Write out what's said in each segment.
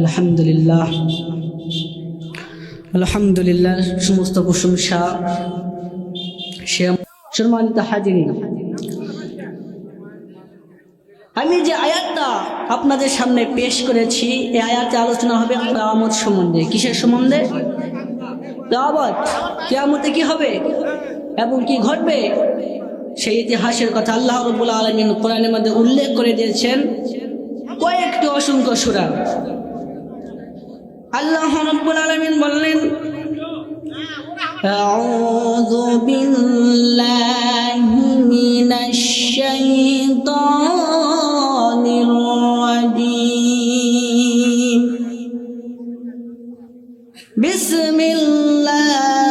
আলহামদুলিল্লাহ। আলহামদুলিল্লাহ, সমস্ত প্রশংসা সম্মানিত আমি যে আয়াতটা আপনাদের সামনে পেশ করেছি, এই আয়াতে আলোচনা হবে কেয়ামত সম্বন্ধে। কিসের সম্বন্ধে? কেয়ামত কেয়ামতে কি হবে? এবং কি ঘটবে? সেই ইতিহাসের কথা আল্লাহ রবুল্লা আলমিন কোরআনের মধ্যে উল্লেখ করে দিয়েছেন কয়েকটি অসংখ্য সুরা আল্লাহ রব্বুল আলমিন বললেন أعوذ بالله من الشيطان الرجيم بسم الله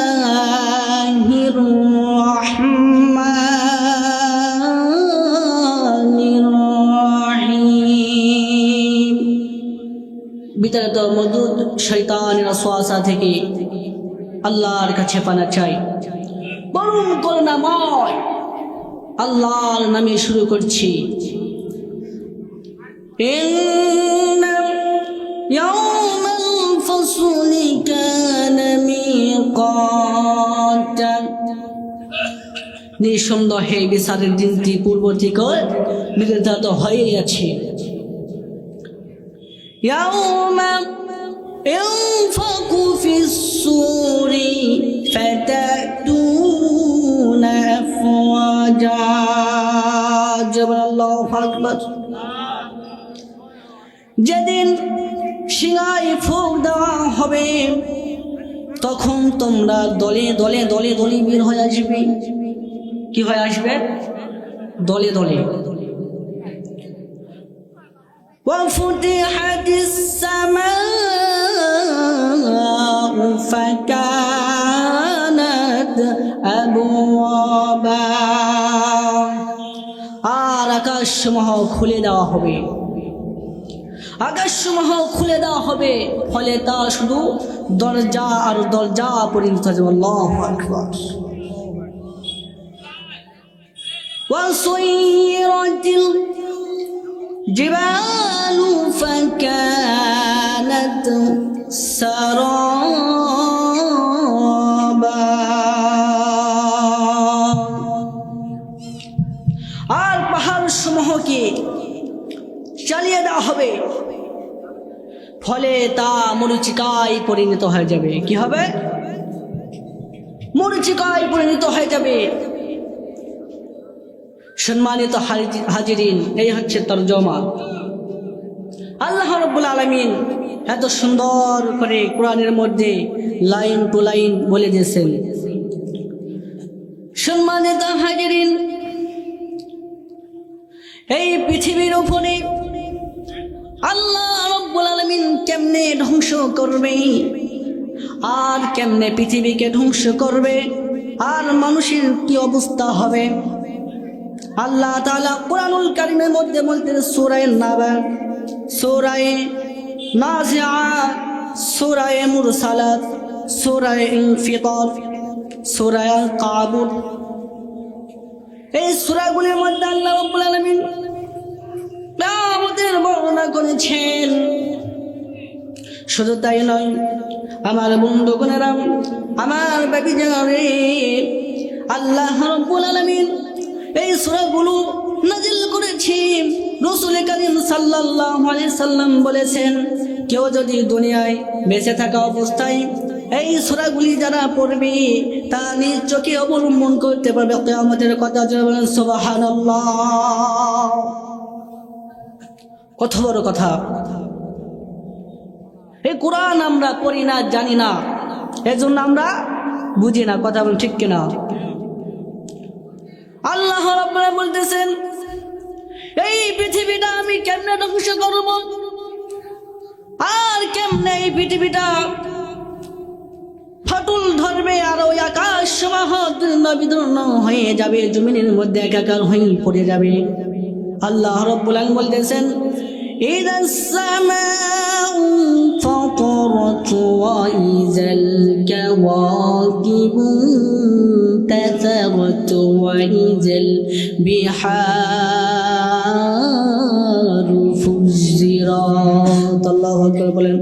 মজুদ শৈতানের অশ্বাসা থেকে আল্লাহর কাছে পানা চাই বরুণ করুণাময় আল্লাহর নামে শুরু করছি إن يوم الفصل كان ميقاتا নিঃসন্দেহে বিচারের দিনটি পূর্ব থেকে নির্ধারিত হয়েই আছে يوم ينفق في الصور فتأتون أفواجا جبر الله أكبر যেদিন সিঙায় ফুক দেওয়া হবে তখন তোমরা দলে দলে দলে দলে বের হয়ে আসবে কি হয়ে আসবে দলে দলে وفتحت السماء فكانت أبوابا আর আকাশসমূহ খুলে দেওয়া হবে আকাশসমূহ খুলে দেওয়া হবে ফলে তা শুধু দরজা আর দরজা পরিণত হবে আল্লাহু আকবার وصيرت الجبال فكانت سرابا আর পাহাড় সমূহকে চালিয়ে দেওয়া হবে ফলে তা মরুচিকায় পরিণত হয়ে যাবে কি হবে মরুচিকায় পরিণত হয়ে যাবে সম্মানিত হাজি- হাজিরিন এই হচ্ছে তর্জমা আল্লাহ রব্বুল আলমিন এত সুন্দর করে কোরআনের মধ্যে লাইন টু লাইন বলে দিয়েছেন। সম্মানিত হাজিরিন, এই পৃথিবীর উপরে আল্লাহ রব্বুল আলমিন কেমনে ধ্বংস করবে? আর কেমনে পৃথিবীকে ধ্বংস করবে? আর মানুষের কি অবস্থা হবে? আল্লাহ তাআলা কোরআনুল কারিমের মধ্যে বলতেন সূরায়ে নাবা। সূরায়ে নাজিআত সূরায়ে মুরসালাত, সূরায়ে ইনফিতার, সূরায়ে কাবুর এই সূরাগুলির মধ্যে আল্লাহ রাব্বুল আলামিন আমাদের বর্ণনা করেছেন। শুধু তাই নয়, আমার বন্ধু বন্ধুগণেরা আমার বাবি জানে আল্লাহ রব্বুল আলামিন এই সূরাগুলো নাজিল করেছি। রসুল করিম আলাইহি সাল্লাম বলেছেন, কেউ যদি দুনিয়ায় বেঁচে থাকা অবস্থায় এই সুরাগুলি যারা পড়বে, তা নিজ চোখে অবলম্বন করতে পারবে। আমাদের কথা বলেন সোবাহান কত বড় কথা। এই কোরআন আমরা পড়ি না, জানি না। এজন্য আমরা বুঝি না, কথা বলেন ঠিক কিনা? আল্লাহ বলতেছেন এই পৃথিবীটা আমি কেমনে ধ্বংস করব আর কেমনে এই পৃথিবীটা ফাটুল ধরবে আর ওই আকাশ সমাহ দীর্ণ বিদীর্ণ হয়ে যাবে জমিনের মধ্যে একাকার হয়ে পড়ে যাবে আল্লাহ রব্বুল আলামিন বলতেছেন إذا السماء انفطرت وإذا الكواكب انتثرت وإذا البحار فجرت الله أكبر বলেন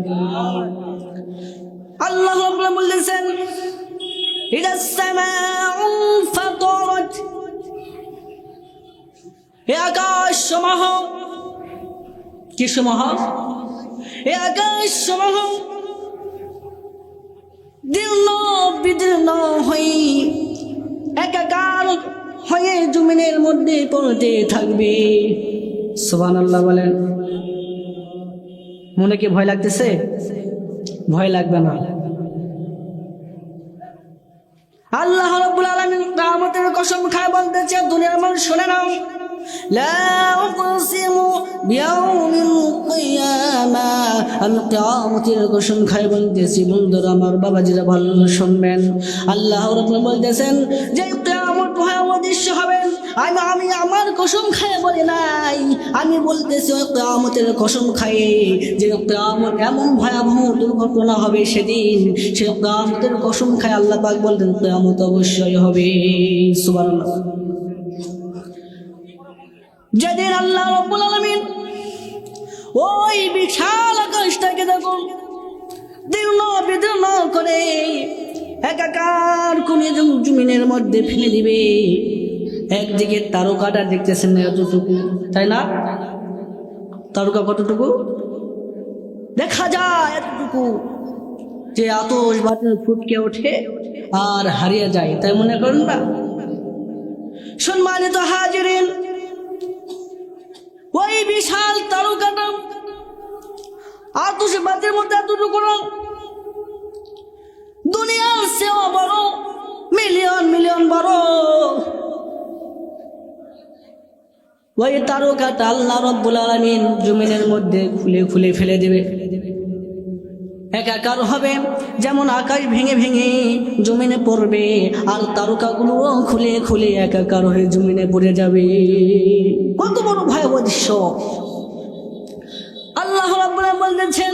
আল্লাহ রাব্বুল বলতেছেন إذا السماء انفطرت এ আকাশ সমূহ কি সমূহ এ আকাশ সমূহ দীর্ণ বিদীর্ণ হয়ে একাকার হয়ে জমিনের মধ্যে পড়তে থাকবে সুবান আল্লাহ বলেন মনে কি ভয় লাগতেছে? ভয় লাগবে না। আল্লাহ রাব্বুল আলামিন কিয়ামতের কসম খায় বলতেছে, দুনিয়ার মানুষ শুনে নাও। লা উকসিমু বিয়াউমিল কিয়ামা। আমি কিয়ামতের কসম খায় বলতেছি, বন্ধুরা, আমার বাবাজিরা ভালো শুনবেন। আল্লাহ রাব্বুল বলতেছেন যে আমি আমি আমার কসম খায় বলে নাই। আমি বলতেছি ওই কিয়ামতের কসম খায়ে। যে কিয়ামত এমন ভয়াবহ দুর্ঘটনা হবে সেদিন, সে কিয়ামতের কসম খায় আল্লাহ পাক বলতেন কিয়ামত অবশ্যই হবে। সুবহানাল্লাহ। যেদিন আল্লাহ রব্বুল আলামিন ওই বিশাল আকাশটাকে দেখুন দীর্ণ বিদীর্ণ করে একাকার করে জমিনের মধ্যে ফেলে দিবে। একদিকে তারকাটা দেখতেছেন না এতটুকু তাই না? তারকা কতটুকু? দেখা যায় এতটুকু যে আতস বাতাস ফুটকে ওঠে আর হারিয়ে যায়, তাই মনে করেন না? সম্মানিত হাজিরিন, ওই বিশাল তারকাটা আতস বাতের মধ্যে এতটুকু না? দুনিয়ার সেও বড়, মিলিয়ন মিলিয়ন বড়। ওই তারকাটা আল্লাহ রব্বুল আলমিন জমিনের মধ্যে খুলে খুলে ফেলে দেবে। একাকার হবে, যেমন আকাশ ভেঙে ভেঙে জমিনে পড়বে, আর তারকাগুলো খুলে খুলে একাকার হয়ে জমিনে পড়ে যাবে। কত বড় ভয়াবহ দৃশ্য। আল্লাহ বলতেছেন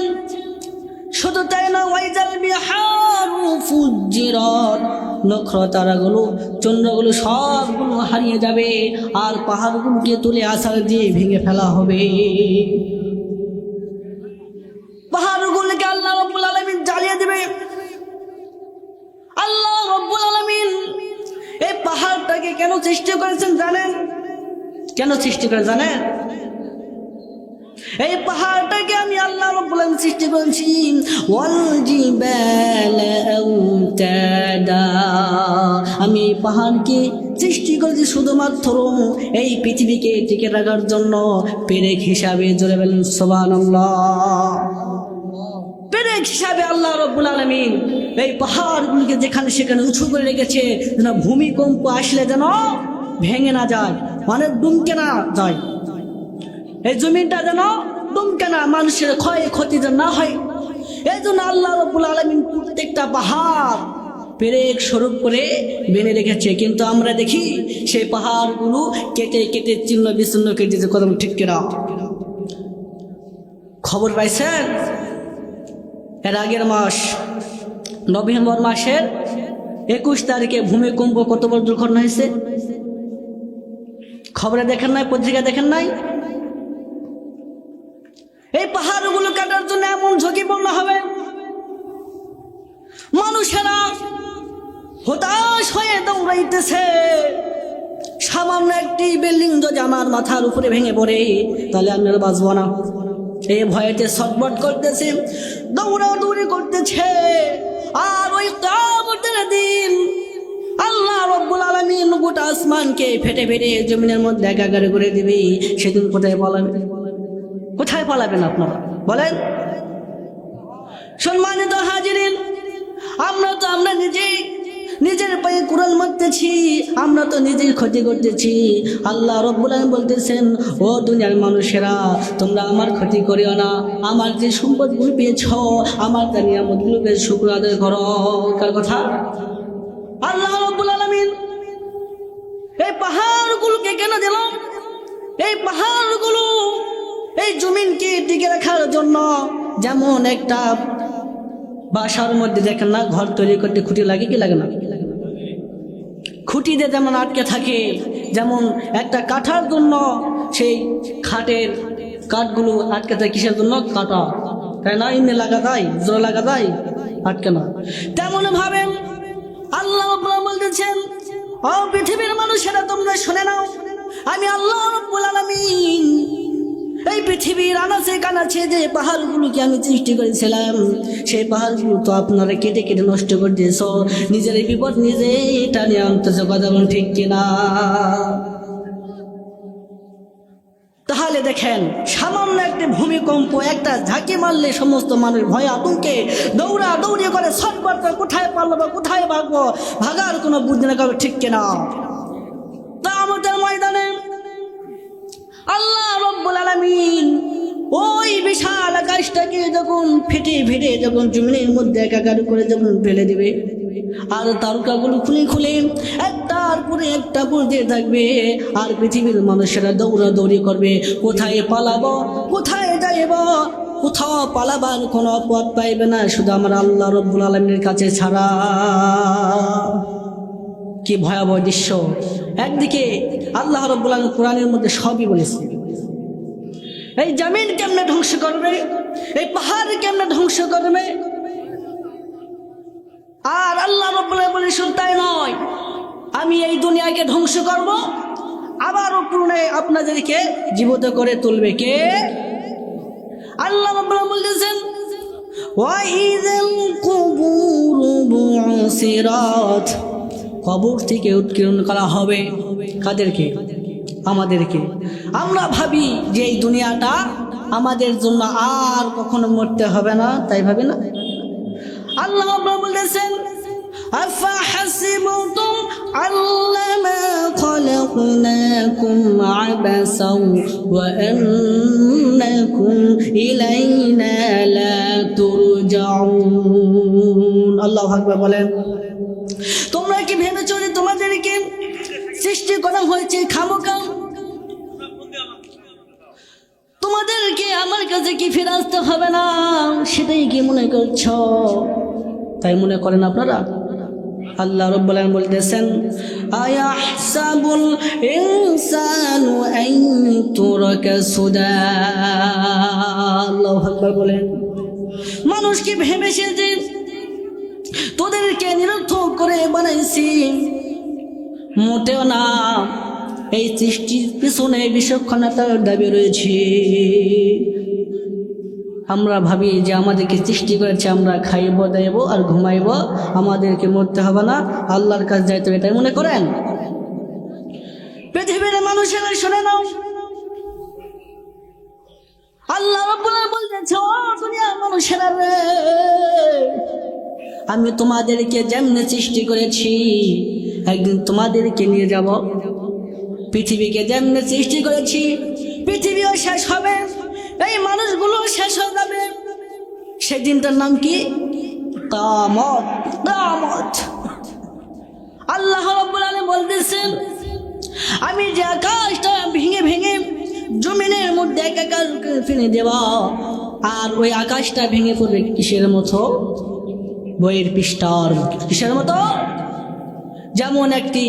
শুধু তাই না ওয়াইজাল বিহারু ফুজ্জিরাত নক্ষর তারাগুলো চন্দ্রগুলো সবগুলো হারিয়ে যাবে, আর পাহাড়গুলোকে তুলে আসার দিয়ে ভেঙে ফেলা হবে। পাহাড়গুলোকে আল্লাহ রব্বুল আলমিন জ্বালিয়ে দেবে। আল্লাহ রব্বুল আলমিন এই পাহাড়টাকে কেন সৃষ্টি করেছেন জানেন? কেন সৃষ্টি করে জানেন? এই পাহাড়টাকে আমি আল্লাহ রব্বুল আলামিন সৃষ্টি করেছি। ওয়াল জিবালা আওতাদা আমি এই পাহাড়কে সৃষ্টি করেছি শুধুমাত্র এই পৃথিবীকে টিকে রাখার জন্য। পেরেক হিসাবে জোরে বলেন, সুবহানাল্লাহ। পেরেক হিসাবে আল্লাহ রব্বুল আলমিন এই পাহাড়গুলিকে যেখানে সেখানে উঁচু করে রেখেছে, যেন ভূমিকম্প আসলে যেন ভেঙে না যায় মানে ডুমকে না যায়। এই জমিনটা যেন দুমকে মানুষের ক্ষয় ক্ষতি যেন না হয়। এই জন্য আল্লাহ রব্বুল আলমিন প্রত্যেকটা পাহাড় পেরেক স্বরূপ করে বেনে রেখেছে। কিন্তু আমরা দেখি সেই পাহাড়গুলো কেটে কেটে, চিহ্ন বিচ্ছিন্ন কেটে কেটেছে কদম ঠিক কেনা। খবর পাইছেন? এর আগের মাস, নভেম্বর মাসের একুশ তারিখে ভূমিকম্প কত বড় দুর্ঘটনা হয়েছে? খবরে দেখেন নাই পত্রিকা দেখেন নাই? এই পাহাড়গুলো কাটার জন্য এমন ঝুঁকিপূর্ণ হবে। মানুষেরা হতাশ হয়ে দৌড়াইতেছে। সামান্য একটি বিল্ডিং যদি আমার মাথার উপরে ভেঙে পড়ে, তাহলে আমি আর বাঁচবো না। এই ভয়েতে ছটবট করতেছে, দৌড়াদৌড়ি করতেছে। আর ওই কামতের দিন আল্লাহ রব্বুল আলমিন গোটা আসমানকে ফেটে ফেটে জমিনের মধ্যে একাগারে করে দিবি। সেদিন কোথায় পালাবে? কোথায় পালাবেন আপনারা? বলেন। সম্মানিত হাজিরিন, আমরা তো, আমরা নিজেই নিজের পায়ে কুড়াল মারতেছি, আমরা তো নিজেই ক্ষতি করতেছি। আল্লাহ রব্বুল বলতেছেন, ও দুনিয়ার মানুষেরা, তোমরা আমার ক্ষতি করিও না। আমার যে সম্পদগুলো পেয়েছ, আমার তা নিয়ামতগুলো বেশ শুক্র আদায় করো। কার কথা? আল্লাহ রব্বুল আলামিন, এই পাহাড়গুলোকে কেন দিলাম? এই পাহাড়গুলো এই জমিনকে টিকে রাখার জন্য যেমন একটা বাসার মধ্যে দেখেন না, ঘর তৈরি করতে খুঁটি লাগে কি লাগে না? খুঁটিতে যেমন আটকে থাকে, যেমন একটা কাঠার জন্য সেই খাটের কাঠগুলো আটকে থাকে কিসের জন্য? কাটা। তাই না? ইমে লাগা যায় জোর লাগা যায়, আটকে না। তেমন ভাবে আল্লাহ বলতেছেন, ও পৃথিবীর মানুষেরা, তোমরা শুনে নাও, আমি আল্লাহ পৃথিবীর আনাচে কানাচে যে পাহাড়গুলোকে আমি সৃষ্টি করেছিলাম, সেই পাহাড়গুলো তো আপনারা কেটে কেটে নষ্ট করে দিয়েছ। নিজের এই বিপদ নিজে এটা নিয়ে আনতেছে, কথা বলুন ঠিক কিনা? তাহলে দেখেন, সামান্য একটা ভূমিকম্প, একটা ঝাঁকি মারলে সমস্ত মানুষ ভয় আতঙ্কে দৌড়া দৌড়ি করে করে কোথায় পারল কোথায় ভাগবো? ভাগার কোনো বুদ্ধি না ঠিক কিনা? তা আমাদের ময়দানে আল্লাহ রব্বুল আলামিন ওই বিশাল আকাশটাকে যখন ফেটে ফেটে যখন জমিনের মধ্যে একাকার করে যখন ফেলে দেবে, আর তারকাগুলো খুলে খুলে একটার পরে একটা পড়তে থাকবে, আর পৃথিবীর মানুষেরা দৌড়াদৌড়ি করবে, কোথায় পালাবো, কোথায় যাইব, কোথাও পালাবার কোনো পথ পাইবে না, শুধু আমার আল্লাহ রব্বুল আলমীর কাছে ছাড়া। কি ভয়াবহ দৃশ্য। একদিকে আল্লাহ রব্বুল আলম কোরআনের মধ্যে সবই বলেছে এই জমিন কেমনে ধ্বংস করবে এই পাহাড় কেমনে ধ্বংস করবে আর আল্লাহ রব্বুল আলম বলে শুধু তাই নয় আমি এই দুনিয়াকে ধ্বংস করব আবারও পুরনে আপনাদেরকে জীবিত করে তুলবে কে আল্লাহ রব্বুল আলম বলতেছেন وإذا القبور بعثرت কবর থেকে উৎকীর্ণ করা হবে কাদেরকে আমাদেরকে আমরা ভাবি যে এই দুনিয়াটা আমাদের জন্য আর কখনো মরতে হবে না তাই ভাবি না আল্লাহ আব্বা বলেছেন أفحسبتم أنما خلقناكم عبثا وأنكم إلينا لا ترجعون الله أكبر বলেন তোমরা কি ভেবেছো যে তোমাদেরকে সৃষ্টি করা হয়েছে? খামোকা তোমাদেরকে আমার কাছে কি ফিরে আসতে হবে না? সেটাই কি মনে করছ? তাই মনে করেন আপনারা? আল্লাহ রব্বুল বলতেছেন, আয়াহসাবুল ইনসানু আন তুরাকা সুদা। আল্লাহু আকবার বলেন। মানুষ কি ভেবেছে যে তোদেরকে নিরর্থক করে বানাইছি। মোটেও না, এই সৃষ্টির পিছনে বিচক্ষণতার দাবি রয়েছে। আমরা ভাবি যে আমাদেরকে সৃষ্টি করেছে, আমরা খাইব দেব আর ঘুমাইব, আমাদেরকে মরতে হবে না, আল্লাহর কাছে যাইতে এটাই মনে করেন? পৃথিবীর মানুষেরা শুনে নাও। আল্লাহ বলতেছে, ও মানুষেরা রে আমি তোমাদেরকে যেমনি সৃষ্টি করেছি, একদিন তোমাদেরকে নিয়ে যাব। পৃথিবীকে যেমনি সৃষ্টি করেছি, পৃথিবীও শেষ হবে, এই মানুষগুলো শেষ হয়ে যাবে। সেদিনটার নাম কি? কামত কামত। আল্লাহ রাব্বুল আলামিন বলতেছেন, আমি যে আকাশটা ভেঙে ভেঙে জমিনের মধ্যে একাকার করে ফেলে দেওয়া আর ওই আকাশটা ভেঙে পড়বে কিসের মতো? বইয়ের পৃষ্ঠার কিসের মতো। যেমন একটি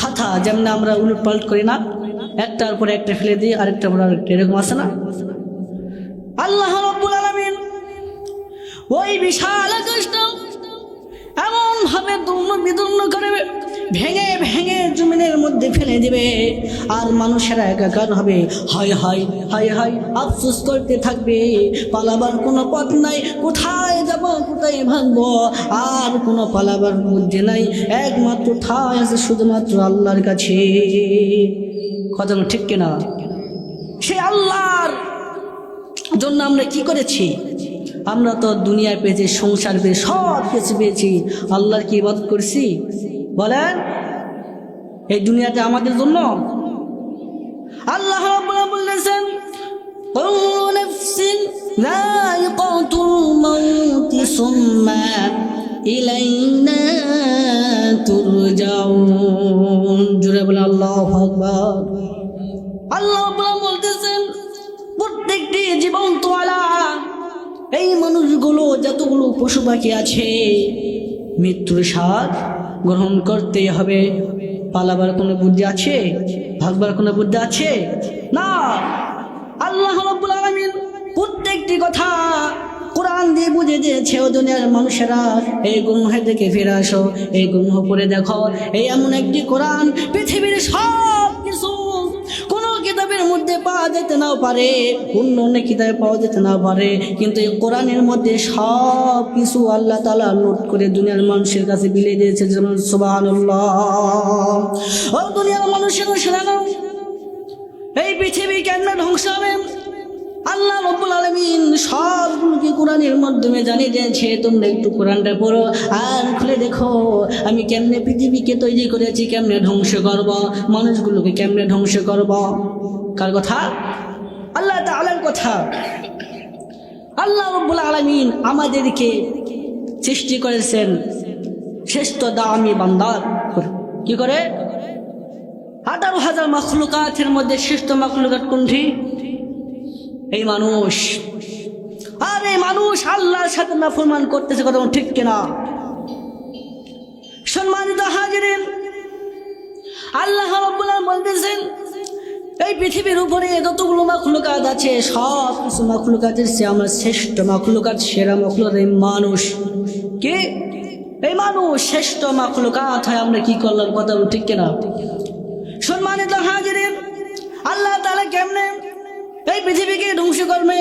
খাতা, যেমন আমরা উলট পাল্ট করি না, একটার পরে একটা ফেলে দিই, আরেকটার পরে আরেকটা, এরকম আছে না? আল্লাহ রব্বুল আলামিন ওই বিশাল আকাশটা এমন ভাবে দুর্ন বিদুর্ন করে ভেঙে ভেঙে জমিনের মধ্যে ফেলে দিবে। আর মানুষেরা একাকার হবে, হায় হায় হায় হায়, আফসোস করতে থাকবে। পালাবার কোনো পথ নাই, কোথায় যাব, কোথায় ভাঙবো? আর কোনো পালাবার মধ্যে নাই। একমাত্র ঠাই আছে শুধুমাত্র আল্লাহর কাছে। কথা ঠিক কিনা? সে আল্লাহর জন্য আমরা কি করেছি? আমরা তো দুনিয়ায় পেয়েছি, সংসার পেয়ে সব কিছু পেয়েছি। আল্লাহর কি ইবাদত করছি? বলেন, এই দুনিয়াতে আমাদের জন্য। আল্লাহ বলেছেন كل نفس ذائقة الموت ثم إلينا ترجعون জুড়ে বলে আল্লাহ আকবার আল্লাহ রাব্বুল বলতেছেন প্রত্যেকটি জীবন্ত আলা এই মানুষগুলো যতগুলো পশু পাখি আছে মৃত্যুর স্বাদ গ্রহণ করতেই হবে পালাবার কোনো বুদ্ধি আছে ভাগবার কোনো বুদ্ধি আছে না আল্লাহ রব্বুল আলামিন প্রত্যেকটি কথা কোরআন দিয়ে বুঝে দিয়েছে ও দুনিয়ার মানুষেরা। এই গুমহে থেকে ফিরে আসো, এই গুমহ পড়ে দেখো। এই এমন একটি কোরআন পৃথিবীর সব কিছু কোনো কিতাবের মধ্যে পাওয়া যেতে নাও পারে, অন্য অন্য কিতাবে পাওয়া যেতে না পারে। কিন্তু এই কোরআনের মধ্যে সব কিছু আল্লাহ তালা নোট করে দুনিয়ার মানুষের কাছে বিলে দিয়েছে, যেমন সুবাহ ও দুনিয়ার মানুষের শোনানো এই পৃথিবী কেন ধ্বংস হবে? আল্লাহ রব্বুল আলমিন সবগুলোকে কোরআনের মাধ্যমে জানিয়ে দিয়েছে, তোমরা একটু কোরআনটা পড়ো আর খুলে দেখো, আমি কেমনে পৃথিবীকে তৈরি করেছি, কেমনে ধ্বংস করব, মানুষগুলোকে কেমনে ধ্বংস করব? কার কথা? আল্লাহ তাআলার কথা। আল্লাহ রব্বুল আলমিন আমাদেরকে সৃষ্টি করেছেন শ্রেষ্ঠ দামি বান্দার। কি করে? আঠারো হাজার মখলুকাতের মধ্যে শ্রেষ্ঠ মখলুকাত কোনটি? এই মানুষ। আর এই মানুষ আল্লাহর সাথে না ফরমান করতেছে কথা ঠিক কিনা? সম্মানিত হাজিরেন, আল্লাহ রাব্বুল আলামিন বলতেছেন, এই পৃথিবীর উপরে যতগুলো মাখলুকাত আছে, সব কিছু মাখলুকাতের সে আমার শ্রেষ্ঠ মাখলুকাত, সেরা মাখলুকাত এই মানুষ। কে? এই মানুষ শ্রেষ্ঠ মাখলুকাত হয়, আমরা কি করলাম? কথা ঠিক কিনা? সম্মানিত হাজিরেন, আল্লাহ তাআলা কেমনে এই পৃথিবীকে ধ্বংস করবে।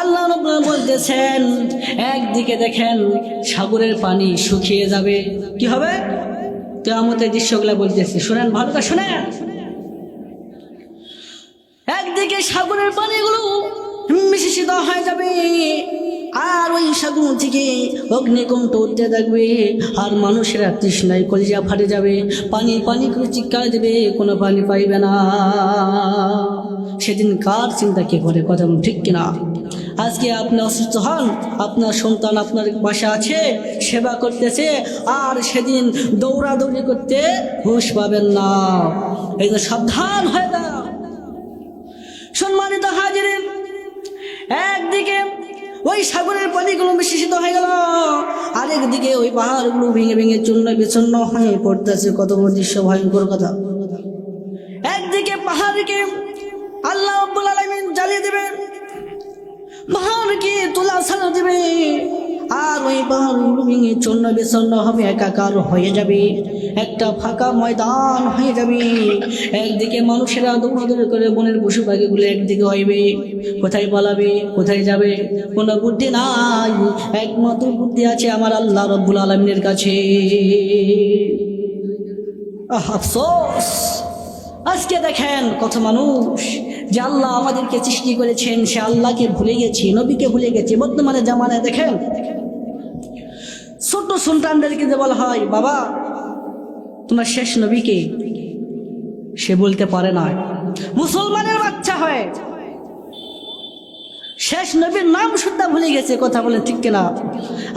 আল্লাহ রাব্বুল বলতেছেন, একদিকে দেখেন সাগরের পানি শুকিয়ে যাবে। কি হবে? তো কেয়ামতের দৃশ্যগুলো বলতেছে। শোনেন, ভালো করে শোনেন। একদিকে সাগরের পানিগুলো মিশিত হয়ে যাবে, আর ওই সাগর থেকে অগ্নিকণ্ঠ উঠতে থাকবে, আর মানুষেরা তৃষ্ণায় কলিজা ফাটে যাবে, পানি পানি করে চিৎকার দেবে, কোনো পানি পাইবে না। সেদিন কার চিন্তা কে করে কথা ঠিক কিনা? আজকে আপনি অসুস্থ হন, আপনার সন্তান আপনার বাসা আছে, সেবা করতেছে, আর সেদিন দৌড়াদৌড়ি করতে হুশ পাবেন না। এই জন্য সাবধান হয়ে দাও সম্মানিত হাজিরেন, একদিকে ওই সাগরের পানিগুলো বিশেষিত হয়ে গেল, আরেকদিকে ওই পাহাড়গুলো ভেঙে ভেঙে চূর্ণ বিচ্ছন্ন হয়ে পড়তেছে। কত দৃশ্য ভয়ঙ্কর কথা। একদিকে পাহাড়কে আল্লাহ আব্বুল আলমিন জ্বালিয়ে দেবেন। পাহাড়কে তোলা ছাড়া দেবে। আর ওই পাহাড়গুলো ভেঙে চূর্ণ বিচ্ছন্ন হবে, একাকার হয়ে যাবে। একটা ফাঁকা ময়দান হয়ে যাবে। একদিকে মানুষেরা দৌড়াদৌড়ি করে বনের পশু পাখিগুলো একদিকে হইবে। কোথায় পালাবে, কোথায় যাবে, কোনো বুদ্ধি নাই। একমাত্র বুদ্ধি আছে আমার আল্লাহ রব্বুল আলমিনের কাছে। আফসোস। আজকে দেখেন কত মানুষ। যে আল্লাহ আমাদেরকে সৃষ্টি করেছেন, সে আল্লাহকে ভুলে গেছি, নবীকে ভুলে গেছি, বর্তমানে জামানায় দেখেন। ছোট সন্তানদেরকে যে বলা হয়, বাবা, তোমার শেষ নবীকে সে বলতে পারে না। মুসলমানের বাচ্চা হয়। শেষ নবীর নাম শুদ্ধা ভুলে গেছে, কথা বলে ঠিক কিনা?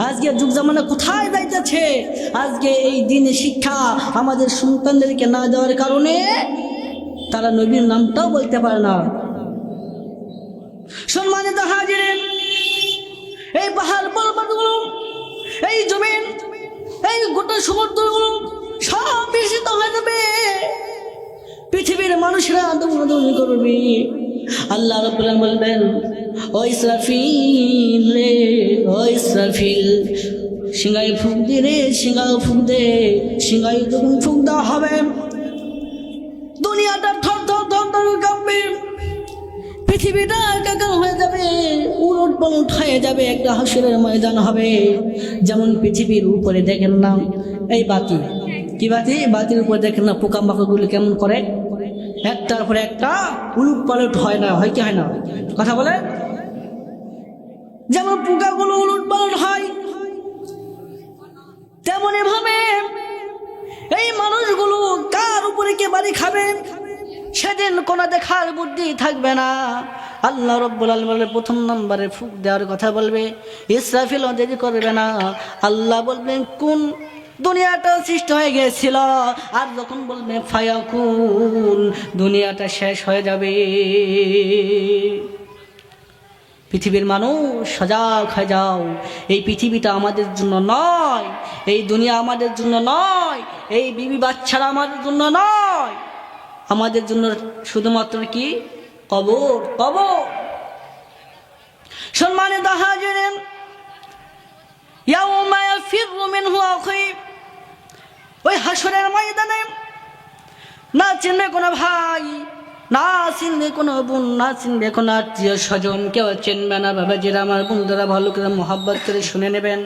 আজকে যুগ জামানা কোথায় যাইতেছে? আজকে এই দিনে শিক্ষা আমাদের সন্তানদেরকে না দেওয়ার কারণে তারা নবীর নামটাও বলতে পারে না। সম্মানিত হাজির, এই পাহাড় পর্বতগুলো, এই জমিন, এই গোটা সমুদ্রগুলো সব বিস্মিত হয়ে যাবে। পৃথিবীর মানুষরা দৌড়াদৌড়ি করবে। আল্লাহ রব্বুল বলবেন, ও ইসরাফিল রে, ও সিঙ্গাই ফুক দিয়ে রে সিঙ্গাই ফুক দে সিঙ্গাই যখন ফুক দেওয়া হবে পৃথিবীটা একাকার হয়ে যাবে, উলট পালট হয়ে যাবে, একটা হাসুরের ময়দান হবে। যেমন পৃথিবীর উপরে দেখেন না, এই বাতি। কি বাতি? বাতির উপরে দেখেন না পোকা মাকড়গুলো কেমন করে? একটার পরে একটা উলট পালট হয় না, হয় কি হয় না? কথা বলে সেদিন কোনো দেখার বুদ্ধি থাকবে না। আল্লাহ রব্বুল আলমের প্রথম নম্বরে ফুক দেওয়ার কথা বলবে ইসরাফিল দেরি করবে না। আল্লাহ বলবেন, কোন দুনিয়াটা সৃষ্টি হয়ে গিয়েছিল, আর যখন বলবে, ফায়াকুন, দুনিয়াটা শেষ হয়ে যাবে। পৃথিবীর মানুষ সজাগ হয়ে যাও। এই পৃথিবীটা আমাদের জন্য নয়, এই দুনিয়া আমাদের জন্য নয়, এই বিবি বাচ্চারা আমাদের জন্য নয়। আমাদের জন্য শুধুমাত্র কি? কবর কবর। সম্মানিত হাজিরেন ওই হাসরের ময়দানে না চিনবে কোনো ভাই, না চিনবে কোনো বোন, না চিনবে কোনো আত্মীয় স্বজন, কেউ চিনবে না বাবা যেটা আমার বন্ধুরা ভালো করে মোহাব্বত করে শুনে নেবেন।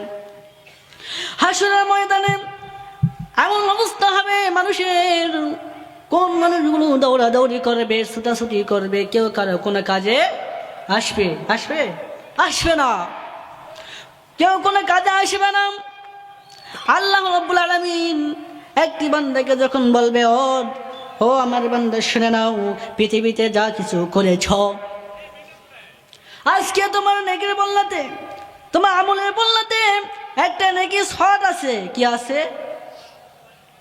হাসরের ময়দানে এমন অবস্থা হবে মানুষের কোন মানুষগুলো দৌড়াদৌড়ি করবে, ছুটাছুটি করবে, কেউ কারও কোনো কাজে আসবে? আসবে? আসবে না। কেউ কোনো কাজে আসবে না। আল্লাহ রব্বুল আলমিন একটি বান্দাকে যখন বলবে, ও ও আমার বান্দা, শুনে নাও, পৃথিবীতে যা কিছু করেছ, আজকে তোমার নেকির বললাতে, তোমার আমলের বললাতে একটা নাকি শট আছে। কি আছে?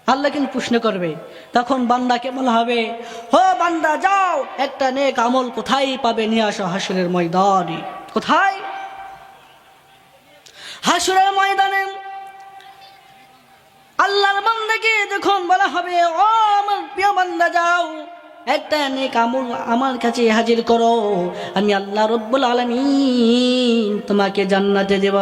আল্লাহ কিন্তু প্রশ্ন করবে, তখন বান্দাকে বলা হবে? হো বান্দা, যাও, একটা নেক আমল কোথায় পাবে? নিয়ে আসো হাসুরের ময়দানে। কোথায়? হাসুরের ময়দানে। আল্লাহর বান্দাকে যখন বলা হবে, ও আমার প্রিয় বান্দা, যাও, একটা নেক আমল আমার কাছে হাজির করো। আমি আল্লাহ রব্বুল আলমিন তোমাকে জান্নাতে দেব।